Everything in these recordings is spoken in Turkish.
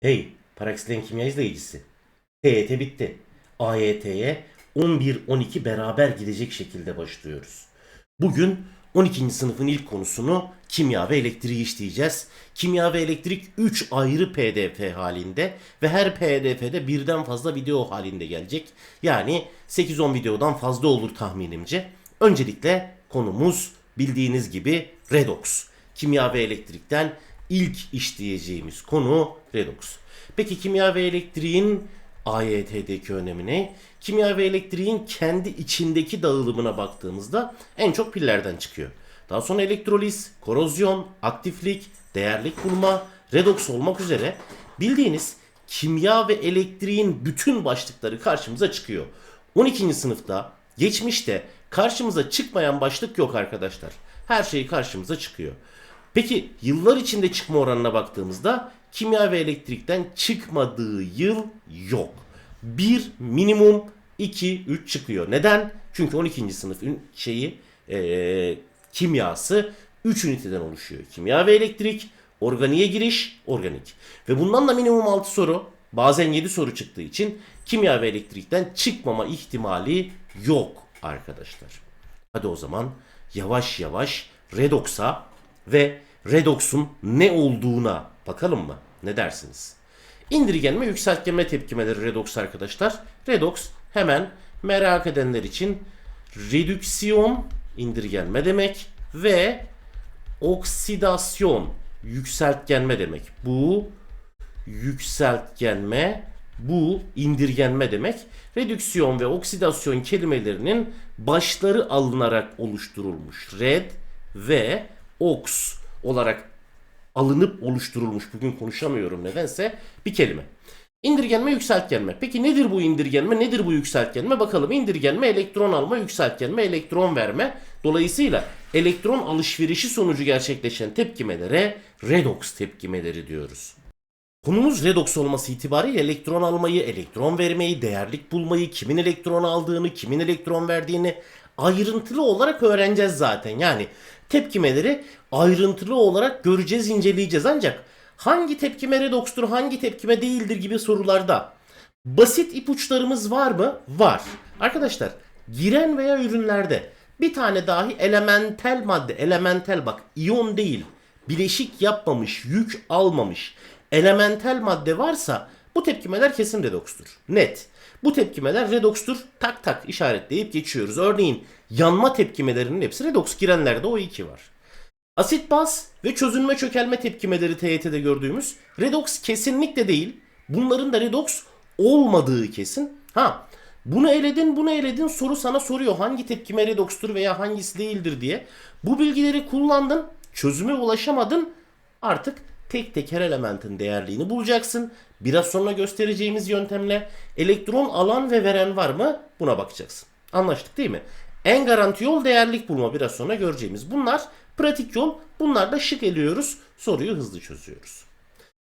Hey, Paraxlen Kimya izleyicisi. TYT bitti. AYT'ye 11-12 beraber gidecek şekilde başlıyoruz. Bugün 12. sınıfın ilk konusunu kimya ve elektriği işleyeceğiz. Kimya ve elektrik 3 ayrı pdf halinde ve her pdf'de birden fazla video halinde gelecek. Yani 8-10 videodan fazla olur tahminimce. Öncelikle konumuz bildiğiniz gibi redox. Kimya ve elektrikten ilk işleyeceğimiz konu redox. Peki kimya ve elektriğin AYT'deki önemi ne? Kimya ve elektriğin kendi içindeki dağılımına baktığımızda en çok pillerden çıkıyor. Daha sonra elektroliz, korozyon, aktiflik, değerlik bulma, redoks olmak üzere bildiğiniz kimya ve elektriğin bütün başlıkları karşımıza çıkıyor. 12. sınıfta geçmişte karşımıza çıkmayan başlık yok arkadaşlar. Her şey karşımıza çıkıyor. Peki yıllar içinde çıkma oranına baktığımızda kimya ve elektrikten çıkmadığı yıl yok. 1 minimum 2 3 çıkıyor. Neden? Çünkü 12. sınıf şeyi eee, kimyası 3 üniteden oluşuyor. Kimya ve elektrik, organiğe giriş, organik. Ve bundan da minimum 6 soru, bazen 7 soru çıktığı için kimya ve elektrikten çıkmama ihtimali yok arkadaşlar. Hadi o zaman yavaş yavaş redox'a ve redox'un ne olduğuna bakalım mı? Ne dersiniz? İndirgenme yükseltgenme tepkimeleri redox arkadaşlar. Redox hemen merak edenler için redüksiyon indirgenme demek ve oksidasyon yükseltgenme demek. Bu yükseltgenme, bu indirgenme demek. Redüksiyon ve oksidasyon kelimelerinin başları alınarak oluşturulmuş. Red ve ox olarak alınıp oluşturulmuş. Bugün konuşamıyorum nedense bir kelime. İndirgenme, yükseltgenme. Peki nedir bu indirgenme, nedir bu yükseltgenme? Bakalım indirgenme, elektron alma, yükseltgenme, elektron verme. Dolayısıyla elektron alışverişi sonucu gerçekleşen tepkimelere redox tepkimeleri diyoruz. Konumuz redoks olması itibariyle elektron almayı, elektron vermeyi, değerlik bulmayı, kimin elektron aldığını, kimin elektron verdiğini ayrıntılı olarak öğreneceğiz zaten. Yani tepkimeleri ayrıntılı olarak göreceğiz, inceleyeceğiz. Ancak hangi tepkime redokstur, hangi tepkime değildir gibi sorularda basit ipuçlarımız var mı? Var. Arkadaşlar giren veya ürünlerde bir tane dahi elementel madde, elementel bak iyon değil, bileşik yapmamış, yük almamış elementel madde varsa bu tepkimeler kesin redokstur. Net. Bu tepkimeler redokstur. Tak tak işaretleyip geçiyoruz. Örneğin yanma tepkimelerinin hepsi redoks. Girenlerde o iki var. Asit baz ve çözünme çökelme tepkimeleri TYT'de gördüğümüz redoks kesinlikle değil. Bunların da redoks olmadığı kesin. Ha bunu eledin bunu eledin soru sana soruyor hangi tepkime redokstur veya hangisi değildir diye. Bu bilgileri kullandın çözüme ulaşamadın artık tek tek her elementin değerliğini bulacaksın. Biraz sonra göstereceğimiz yöntemle elektron alan ve veren var mı buna bakacaksın. Anlaştık değil mi? En garanti yol değerlik bulma biraz sonra göreceğimiz. Bunlar pratik yol. Bunlar da şık eliyoruz. Soruyu hızlı çözüyoruz.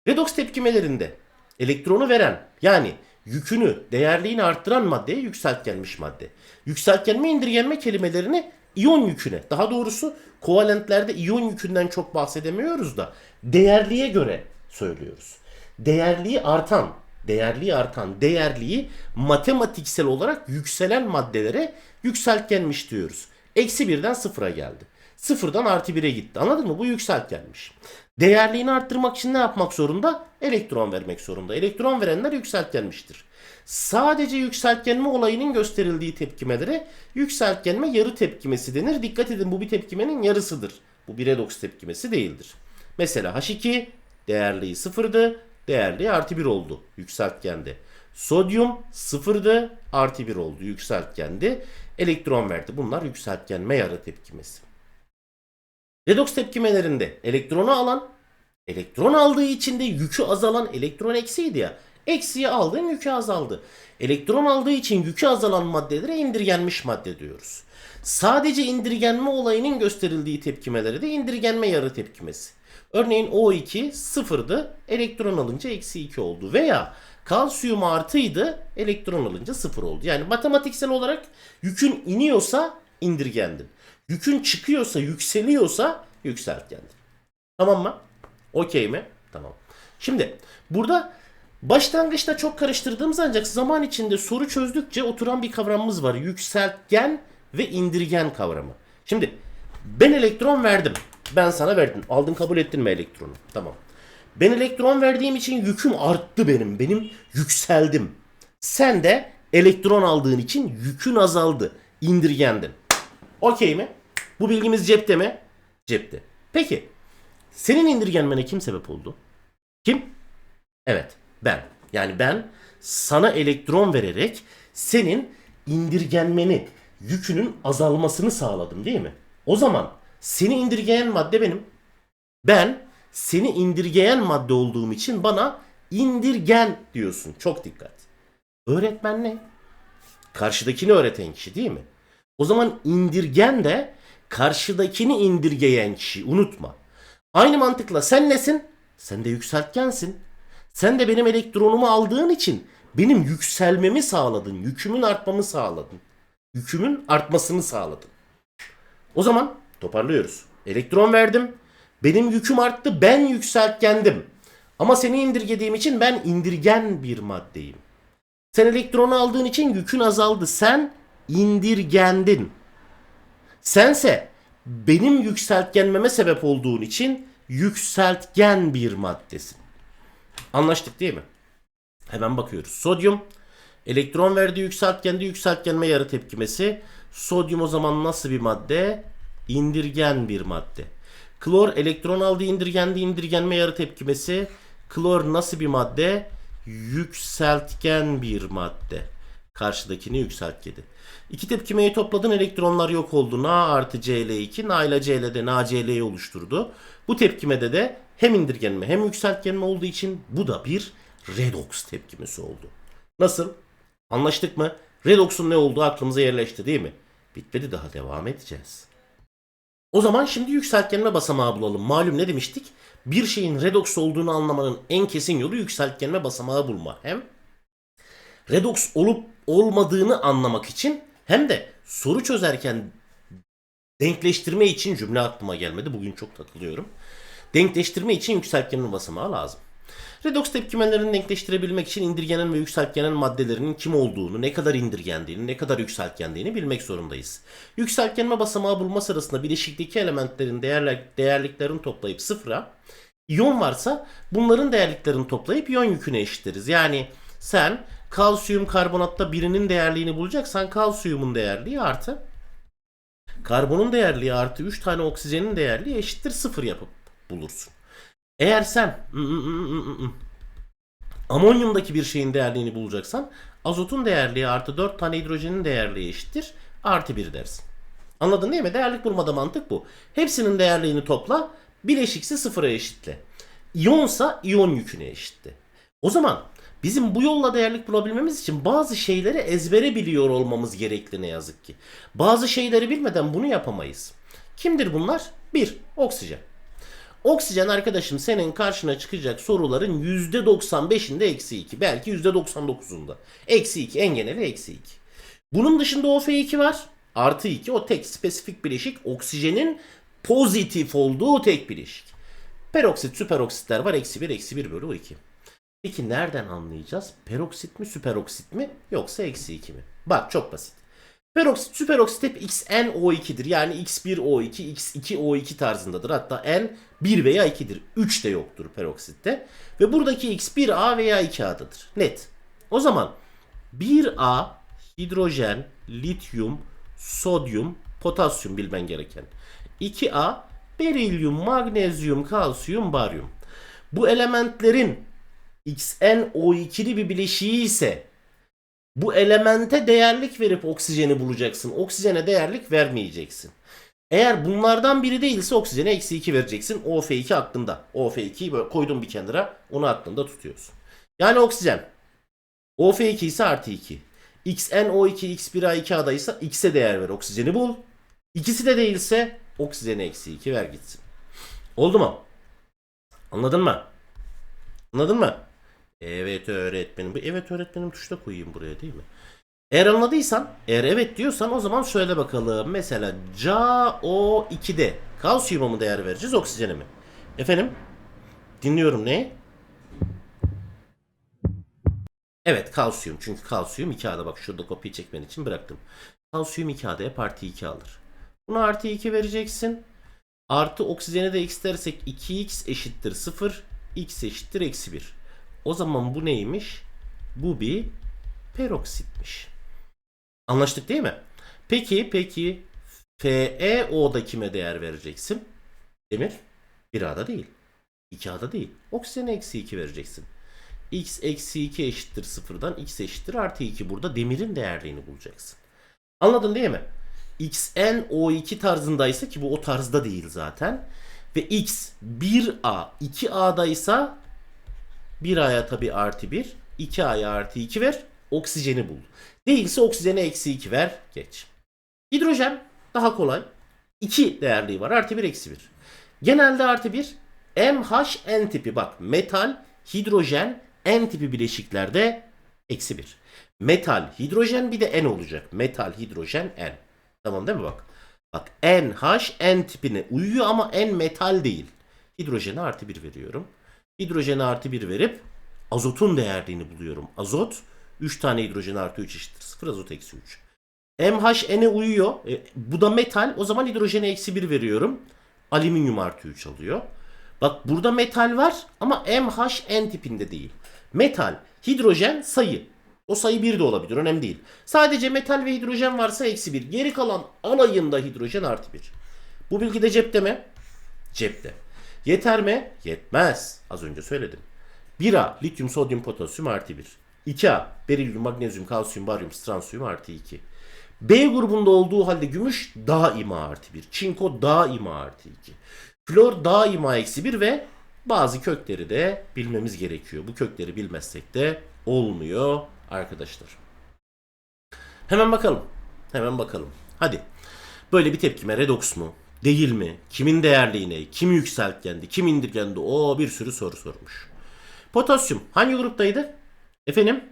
Redoks tepkimelerinde elektronu veren yani yükünü, değerliğini arttıran maddeye yükseltgenmiş madde. Yükseltgenme, indirgenme kelimelerini iyon yüküne, daha doğrusu kovalentlerde iyon yükünden çok bahsedemiyoruz da değerliğe göre söylüyoruz. Değerliği artan, değerliği artan, değerliği matematiksel olarak yükselen maddelere yükseltgenmiş diyoruz. Eksi birden sıfıra geldi. Sıfırdan artı bire gitti. Anladın mı? Bu yükseltgenmiş. Değerliğini arttırmak için ne yapmak zorunda? Elektron vermek zorunda. Elektron verenler yükseltgenmiştir. Sadece yükseltgenme olayının gösterildiği tepkimelere yükseltgenme yarı tepkimesi denir. Dikkat edin bu bir tepkimenin yarısıdır. Bu bir redoks tepkimesi değildir. Mesela H2 değerliği sıfırdı. Değerliği artı 1 oldu yükseltgendi. Sodyum sıfırdı artı 1 oldu yükseltgendi. Elektron verdi. Bunlar yükseltgenme yarı tepkimesi. Redoks tepkimelerinde elektronu alan, elektron aldığı için de yükü azalan elektron eksiydi ya. Eksiye aldığın yükü azaldı. Elektron aldığı için yükü azalan maddelere indirgenmiş madde diyoruz. Sadece indirgenme olayının gösterildiği tepkimelere de indirgenme yarı tepkimesi. Örneğin O2 sıfırdı, elektron alınca eksi 2 oldu. Veya kalsiyum artıydı, elektron alınca sıfır oldu. Yani matematiksel olarak yükün iniyorsa indirgendin. Yükün çıkıyorsa, yükseliyorsa yükseltgendin. Tamam mı? Okey mi? Tamam. Şimdi burada başlangıçta çok karıştırdığımız ancak zaman içinde soru çözdükçe oturan bir kavramımız var. Yükseltgen ve indirgen kavramı. Şimdi ben elektron verdim. Ben sana verdim. Aldın kabul ettin mi elektronu? Tamam. Ben elektron verdiğim için yüküm arttı benim. Benim yükseldim. Sen de elektron aldığın için yükün azaldı. İndirgendin. Okey mi? Bu bilgimiz cepte mi? Cepte. Peki. Senin indirgenmene kim sebep oldu? Kim? Evet, ben. Yani ben sana elektron vererek senin indirgenmeni, yükünün azalmasını sağladım değil mi? O zaman seni indirgeyen madde benim. Ben seni indirgeyen madde olduğum için bana indirgen diyorsun. Çok dikkat. Öğretmen ne? Karşıdakini öğreten kişi değil mi? O zaman indirgen de karşıdakini indirgeyen kişi. Unutma. Aynı mantıkla sen nesin? Sen de yükseltgensin. Sen de benim elektronumu aldığın için benim yükselmemi sağladın. Yükümün artmamı sağladın. Yükümün artmasını sağladın. O zaman toparlıyoruz. Elektron verdim. Benim yüküm arttı. Ben yükseltgendim. Ama seni indirgediğim için ben indirgen bir maddeyim. Sen elektronu aldığın için yükün azaldı. Sen indirgendin. Sense benim yükseltgenmeme sebep olduğun için yükseltgen bir maddesin. Anlaştık değil mi? Hemen bakıyoruz. Sodyum elektron verdiği yükseltgende yükseltgenme yarı tepkimesi. Sodyum o zaman nasıl bir madde? İndirgen bir madde. Klor elektron aldığı indirgendi indirgenme yarı tepkimesi. Klor nasıl bir madde? Yükseltgen bir madde. Karşıdakini yükseltkedi. İki tepkimeyi topladın elektronlar yok oldu. Na artı Cl2 Na ile Cl'de Na Cl'yi oluşturdu. Bu tepkimede de hem indirgenme hem yükseltgenme olduğu için bu da bir redoks tepkimesi oldu. Nasıl? Anlaştık mı? Redoks'un ne olduğu aklımıza yerleşti değil mi? Bitmedi daha devam edeceğiz. O zaman şimdi yükseltgenme basamağı bulalım. Malum ne demiştik? Bir şeyin redoks olduğunu anlamanın en kesin yolu yükseltgenme basamağı bulma. Hem redoks olup olmadığını anlamak için hem de soru çözerken denkleştirme için cümle aklıma gelmedi. Bugün çok takılıyorum. Denkleştirme için yükseltgenme basamağı lazım. Redoks tepkimelerini denkleştirebilmek için indirgenen ve yükseltgenen maddelerinin kim olduğunu, ne kadar indirgendiğini, ne kadar yükseltgendiğini bilmek zorundayız. Yükseltgenme basamağı bulma sırasında bileşikteki elementlerin değerler, değerliklerini toplayıp sıfıra, iyon varsa bunların değerliklerini toplayıp iyon yüküne eşitleriz. Yani sen kalsiyum karbonatta birinin değerliğini bulacaksan kalsiyumun değerliği artı karbonun değerliği artı 3 tane oksijenin değerliği eşittir 0 yapıp bulursun. Eğer sen amonyumdaki bir şeyin değerliğini bulacaksan azotun değerliği artı 4 tane hidrojenin değerliği eşittir artı 1 dersin. Anladın değil mi? Değerlik bulmada mantık bu. Hepsinin değerliğini topla bileşiksi sıfıra eşitle. İyonsa iyon yüküne eşitle. O zaman bizim bu yolla değerlik bulabilmemiz için bazı şeyleri ezbere biliyor olmamız gerekli ne yazık ki. Bazı şeyleri bilmeden bunu yapamayız. Kimdir bunlar? 1. Oksijen. Oksijen arkadaşım senin karşına çıkacak soruların %95'inde eksi 2. Belki %99'unda. Eksi 2 en geneli eksi 2. Bunun dışında OF2 var. Artı 2 o tek spesifik bileşik oksijenin pozitif olduğu tek bileşik. Peroksit süperoksitler var. Eksi 1 eksi 1 bölü 2. Peki nereden anlayacağız? Peroksit mi süperoksit mi yoksa eksi 2 mi? Bak çok basit. Peroksit, süperoksit hep XnO2'dir. Yani X1O2, X2O2 tarzındadır. Hatta N 1 veya 2'dir. 3 de yoktur peroksitte. Ve buradaki X 1A veya 2A'dadır. Net. O zaman 1A hidrojen, lityum, sodyum, potasyum bilmen gereken. 2A berilyum, magnezyum, kalsiyum, baryum. Bu elementlerin XnO2'li bir bileşiği ise bu elemente değerlik verip oksijeni bulacaksın. Oksijene değerlik vermeyeceksin. Eğer bunlardan biri değilse oksijene eksi 2 vereceksin. OF2 aklında. OF2'yi böyle koydum bir kenara. Onu aklında tutuyorsun. Yani oksijen. OF2 ise artı 2. XnO2 X1A2A'da ise X'e değer ver. Oksijeni bul. İkisi de değilse oksijene eksi 2 ver gitsin. Oldu mu? Anladın mı? Anladın mı? Evet öğretmenim. Bu evet öğretmenim tuşta koyayım buraya değil mi? Eğer anladıysan, eğer evet diyorsan o zaman söyle bakalım. Mesela CaO2'de kalsiyuma mı değer vereceğiz, oksijene mi? Efendim? Dinliyorum ne? Evet kalsiyum. Çünkü kalsiyum 2A'da bak şurada kopya çekmen için bıraktım. Kalsiyum 2A'da hep artı 2 alır. Buna artı 2 vereceksin. Artı oksijene de x dersek 2x eşittir 0. x eşittir eksi 1. O zaman bu neymiş? Bu bir peroksitmiş. Anlaştık değil mi? Peki peki FeO'da kime değer vereceksin? Demir 1A'da değil. 2A'da değil. Oksijene eksi 2 vereceksin. x eksi 2 eşittir sıfırdan x eşittir artı 2 burada demirin değerliğini bulacaksın. Anladın değil mi? xn o2 tarzındaysa ki bu o tarzda değil zaten. Ve x 1a 2a'daysa 1a'ya tabi artı 1 2a'ya artı 2 ver oksijeni bul. Değilse oksijene eksi 2 ver geç. Hidrojen daha kolay. 2 değerliği var artı 1 eksi 1. Genelde artı 1 MHN tipi bak metal, hidrojen, N tipi bileşiklerde eksi 1. Metal, hidrojen bir de N olacak. Metal, hidrojen, N. Tamam değil mi bak? Bak NH N tipine uyuyor ama N metal değil. Hidrojene artı 1 veriyorum. Hidrojene artı 1 verip azotun değerliğini buluyorum. Azot 3 tane hidrojen artı 3 eşittir 0 azot eksi 3. MHN'e uyuyor. E, bu da metal. O zaman hidrojene eksi 1 veriyorum. Alüminyum artı 3 alıyor. Bak burada metal var ama MHN tipinde değil. Metal, hidrojen, sayı. O sayı 1 de olabilir önemli değil. Sadece metal ve hidrojen varsa eksi 1. Geri kalan alayında hidrojen artı 1. Bu bilgi de cepte mi? Cepte. Yeter mi? Yetmez. Az önce söyledim. 1A lityum, sodyum, potasyum artı 1. 2A berilyum, magnezyum, kalsiyum, baryum, stransiyum artı 2. B grubunda olduğu halde gümüş daima artı 1. Çinko daima artı 2. Flor daima eksi 1 ve bazı kökleri de bilmemiz gerekiyor. Bu kökleri bilmezsek de olmuyor arkadaşlar. Hemen bakalım. Hemen bakalım. Hadi. Böyle bir tepkime redoks mu? Değil mi? Kimin değerliğine? Kim yükseltgendi? Kim indirgendi? O bir sürü soru sormuş. Potasyum hangi gruptaydı? Efendim?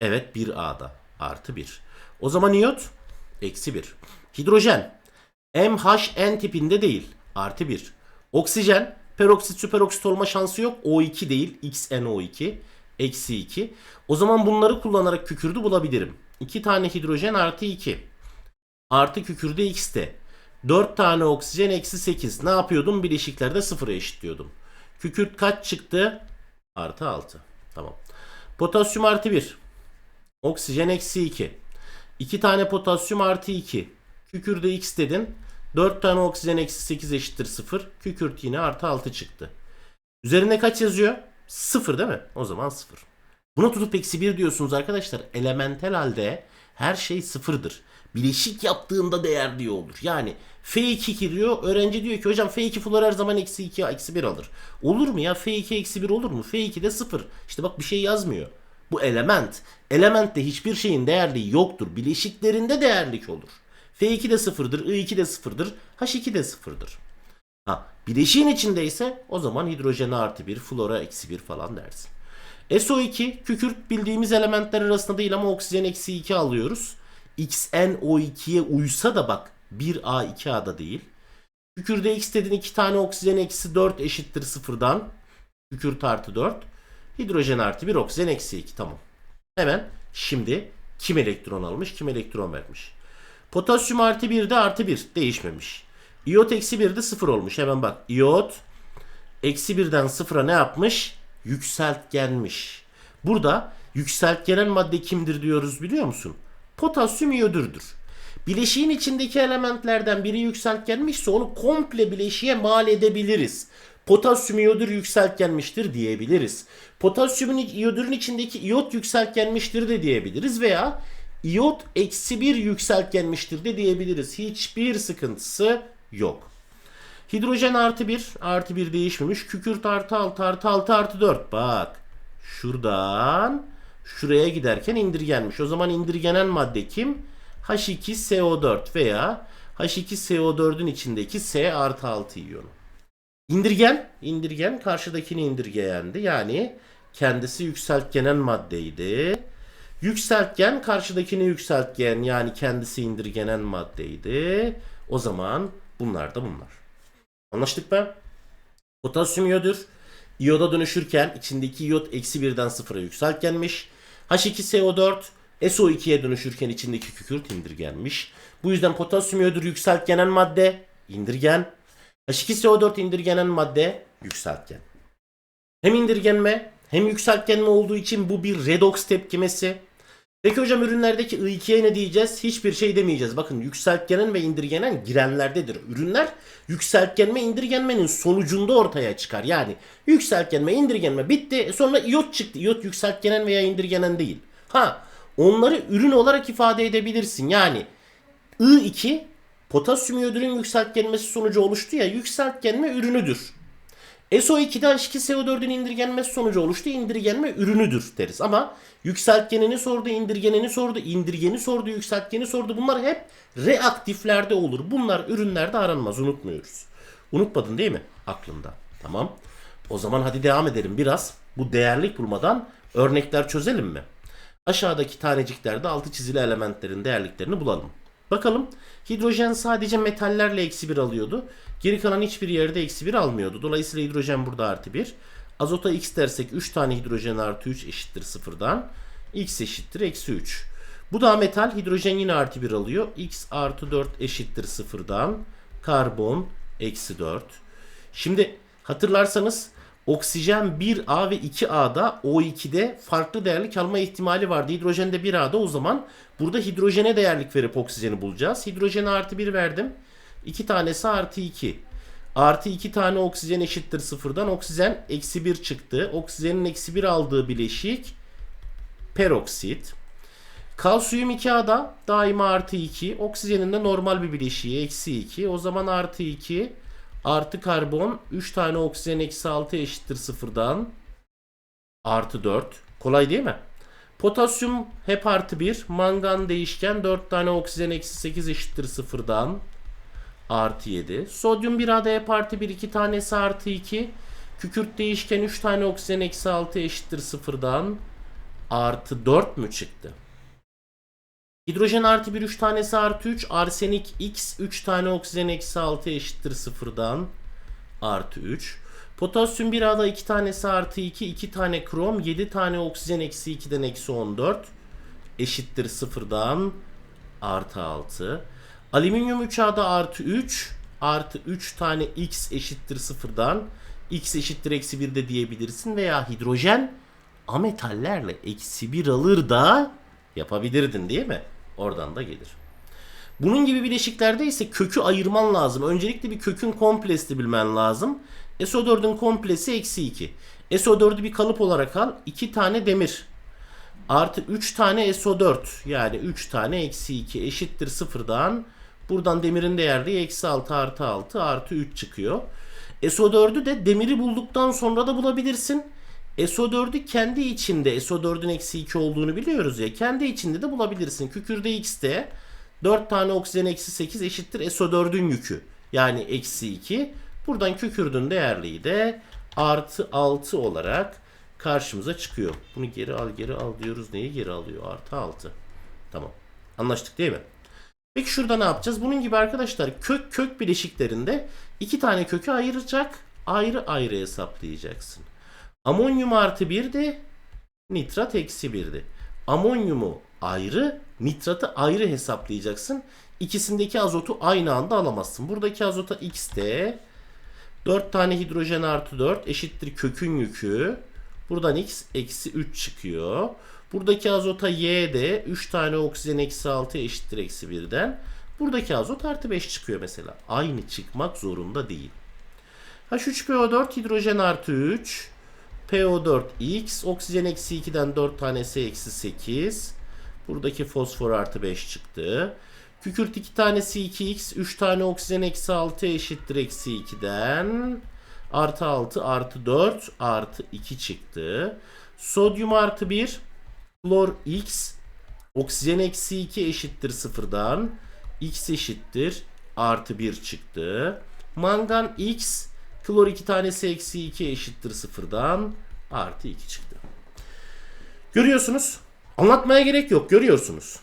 Evet 1A'da. Artı 1. O zaman iyot? Eksi 1. Hidrojen. MHN tipinde değil. Artı 1. Oksijen. Peroksit süperoksit olma şansı yok. O2 değil. XNO2. Eksi 2. O zaman bunları kullanarak kükürdü bulabilirim. 2 tane hidrojen artı 2. Artı kükürde x'te. 4 tane oksijen eksi 8. Ne yapıyordum? Bileşiklerde sıfıra eşitliyordum. Kükürt kaç çıktı? Artı 6. Tamam. Potasyum artı 1. Oksijen eksi 2. 2 tane potasyum artı 2. Kükürde x dedin. 4 tane oksijen eksi 8 eşittir 0. Kükürt yine artı 6 çıktı. Üzerinde kaç yazıyor? 0 değil mi? O zaman 0. Buna tutup eksi 1 diyorsunuz arkadaşlar. Elementel halde her şey sıfırdır. Bileşik yaptığında değerli olur. Yani F2 giriyor. Öğrenci diyor ki hocam F2 flor her zaman eksi 2 eksi 1 alır. Olur mu ya? F2 eksi 1 olur mu? F2 de 0. İşte bak bir şey yazmıyor. Bu element. Elementte hiçbir şeyin değerliği yoktur. Bileşiklerinde değerlik olur. F2 de sıfırdır, I2 de sıfırdır, H2 de sıfırdır. Ha, bileşiğin içindeyse o zaman hidrojene artı 1, flora eksi 1 falan dersin. SO2 kükürt bildiğimiz elementler arasında değil ama oksijen eksi 2 alıyoruz. XnO2'ye uysa da bak 1A 2A'da değil. Kükürde X dedin 2 tane oksijen eksi 4 eşittir sıfırdan. Kükürt artı 4. Hidrojen artı 1 oksijen eksi 2 tamam. Hemen şimdi kim elektron almış kim elektron vermiş. Potasyum artı 1 de artı 1 değişmemiş. İyot eksi 1 de 0 olmuş. Hemen bak iyot eksi 1'den 0'a ne yapmış? Yükseltgenmiş. Burada yükseltgenen madde kimdir diyoruz biliyor musun? Potasyum iyodürdür. Bileşiğin içindeki elementlerden biri yükseltgenmişse onu komple bileşiğe mal edebiliriz. Potasyum iyodür yükseltgenmiştir diyebiliriz. Potasyumun iyodürün içindeki iyot yükseltgenmiştir de diyebiliriz veya iyot eksi bir yükseltgenmiştir de diyebiliriz. Hiçbir sıkıntısı yok. Hidrojen artı 1 artı 1 değişmemiş. Kükürt artı 6 artı 6 artı 4. Bak şuradan şuraya giderken indirgenmiş. O zaman indirgenen madde kim? H2SO4 veya H2SO4'ün içindeki S artı 6 iyonu. İndirgen, indirgen karşıdakini indirgeyendi. Yani kendisi yükseltgenen maddeydi. Yükseltgen karşıdakini yükseltgen yani kendisi indirgenen maddeydi. O zaman bunlar da bunlar. Anlaştık mı? Potasyum iyodür. İyoda dönüşürken içindeki iyot eksi birden sıfıra yükseltgenmiş. H2SO4 SO2'ye dönüşürken içindeki kükürt indirgenmiş. Bu yüzden potasyum iyodür yükseltgenen madde indirgen. H2SO4 indirgenen madde yükseltgen. Hem indirgenme hem yükseltgenme olduğu için bu bir redoks tepkimesi. Peki hocam ürünlerdeki I2'ye ne diyeceğiz? Hiçbir şey demeyeceğiz. Bakın yükseltgenen ve indirgenen girenlerdedir. Ürünler yükseltgenme indirgenmenin sonucunda ortaya çıkar. Yani yükseltgenme indirgenme bitti sonra iyot çıktı. İyot yükseltgenen veya indirgenen değil. Ha onları ürün olarak ifade edebilirsin. Yani I2 potasyum iyodürün yükseltgenmesi sonucu oluştu ya yükseltgenme ürünüdür. SO2'de H2SO4'ün indirgenmesi sonucu oluştu. İndirgenme ürünüdür deriz. Ama yükseltgenini sordu, indirgeneni sordu, indirgeni sordu, yükseltgeni sordu. Bunlar hep reaktiflerde olur. Bunlar ürünlerde aranmaz. Unutmuyoruz. Unutmadın değil mi? Aklında. Tamam. O zaman hadi devam edelim biraz. Bu değerlik bulmadan örnekler çözelim mi? Aşağıdaki taneciklerde altı çizili elementlerin değerliklerini bulalım. Bakalım hidrojen sadece metallerle eksi 1 alıyordu. Geri kalan hiçbir yerde eksi 1 almıyordu. Dolayısıyla hidrojen burada artı 1. Azota x dersek 3 tane hidrojen artı 3 eşittir sıfırdan. x eşittir eksi 3. Bu da metal. Hidrojen yine artı 1 alıyor. x artı 4 eşittir sıfırdan. Karbon eksi 4. Şimdi hatırlarsanız oksijen 1A ve 2A'da O2'de farklı değerlik alma ihtimali vardı. Hidrojende 1A'da o zaman burada hidrojene değerlik verip oksijeni bulacağız. Hidrojene artı 1 verdim. 2 tanesi artı 2. Artı 2 tane oksijen eşittir sıfırdan. Oksijen eksi 1 çıktı. Oksijenin eksi 1 aldığı bileşik peroksit. Kalsiyum 2A'da daima artı 2. Oksijenin de normal bir bileşiği eksi 2. O zaman artı 2 artı karbon 3 tane oksijen eksi 6 eşittir sıfırdan. Artı 4. Kolay değil mi? Potasyum hep artı 1. Mangan değişken 4 tane oksijen eksi 8 eşittir sıfırdan. Artı 7. Sodyum 1 A'da hep artı 1. 2 tanesi artı 2. Kükürt değişken 3 tane oksijen eksi 6 eşittir sıfırdan. Artı 4 mü çıktı? Hidrojen artı 1 3 tanesi artı 3. Arsenik X 3 tane oksijen eksi 6 eşittir sıfırdan. Artı 3. Potasyum 1 A'da 2 tanesi artı 2. 2 tane krom 7 tane oksijen eksi 2'den eksi 14. Eşittir sıfırdan. Artı 6. Alüminyum 3 A'da artı 3. Artı 3 tane X eşittir sıfırdan. X eşittir eksi 1 de diyebilirsin. Veya hidrojen ametallerle eksi 1 alır da yapabilirdin değil mi? Oradan da gelir. Bunun gibi bileşiklerde ise kökü ayırman lazım. Öncelikle bir kökün komplesini bilmen lazım. SO4'ün komplesi eksi 2. SO4'ü bir kalıp olarak al. 2 tane demir. Artı 3 tane SO4. Yani 3 tane eksi 2 eşittir sıfırdan. Buradan demirin değerli eksi 6 artı 6 artı 3 çıkıyor. SO4'ü de demiri bulduktan sonra da bulabilirsin. SO4'ü kendi içinde SO4'ün eksi 2 olduğunu biliyoruz ya. Kendi içinde de bulabilirsin. Kükürde X'te 4 tane oksijen eksi 8 eşittir SO4'ün yükü. Yani eksi 2. Buradan kükürdün değerliği de artı 6 olarak karşımıza çıkıyor. Bunu geri al geri al diyoruz. Neyi geri alıyor? Artı 6. Tamam. Anlaştık değil mi? Peki şurada ne yapacağız? Bunun gibi arkadaşlar kök kök bileşiklerinde iki tane kökü ayıracak. Ayrı ayrı hesaplayacaksın. Amonyum artı 1'di. Nitrat eksi 1'di. Amonyumu ayrı, nitratı ayrı hesaplayacaksın. İkisindeki azotu aynı anda alamazsın. Buradaki azota x de 4 tane hidrojen artı 4 eşittir kökün yükü. Buradan x eksi 3 çıkıyor. Buradaki azota y de 3 tane oksijen eksi 6 eşittir eksi 1'den. Buradaki azot artı 5 çıkıyor mesela. Aynı çıkmak zorunda değil. H3PO4 hidrojen artı 3. PO4X oksijen eksi 2'den 4 tanesi eksi 8. Buradaki fosfor artı 5 çıktı. Kükürt 2 tanesi 2x 3 tane oksijen eksi 6 eşittir eksi 2'den. Artı 6 artı 4 artı 2 çıktı. Sodyum artı 1 klor x oksijen eksi 2 eşittir sıfırdan. x eşittir artı 1 çıktı. Mangan x klor 2 tanesi eksi 2 eşittir sıfırdan. Artı 2 çıktı. Görüyorsunuz. Anlatmaya gerek yok. Görüyorsunuz.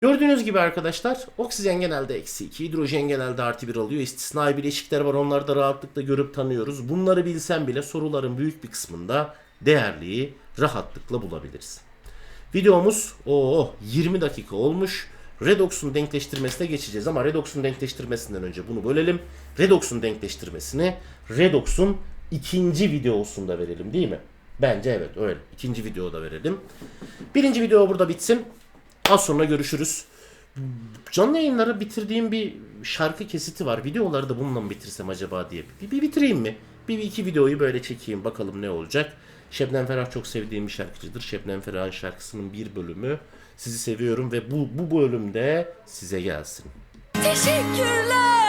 Gördüğünüz gibi arkadaşlar oksijen genelde eksi 2, hidrojen genelde artı 1 alıyor. İstisnai bileşikler var onları da rahatlıkla görüp tanıyoruz. Bunları bilsen bile soruların büyük bir kısmında değerliği rahatlıkla bulabilirsin. Videomuz o 20 dakika olmuş. Redox'un denkleştirmesine geçeceğiz ama Redox'un denkleştirmesinden önce bunu bölelim. Redox'un denkleştirmesini Redox'un ikinci videosunda verelim değil mi? Bence evet öyle. İkinci videoda verelim. Birinci video burada bitsin. Az sonra görüşürüz. Canlı yayınları bitirdiğim bir şarkı kesiti var. Videoları da bununla mı bitirsem acaba diye. Bir, bir bitireyim mi? Bir, iki videoyu böyle çekeyim bakalım ne olacak. Şebnem Ferah çok sevdiğim bir şarkıcıdır. Şebnem Ferah'ın şarkısının bir bölümü. Sizi seviyorum ve bu, bu bölümde size gelsin. Teşekkürler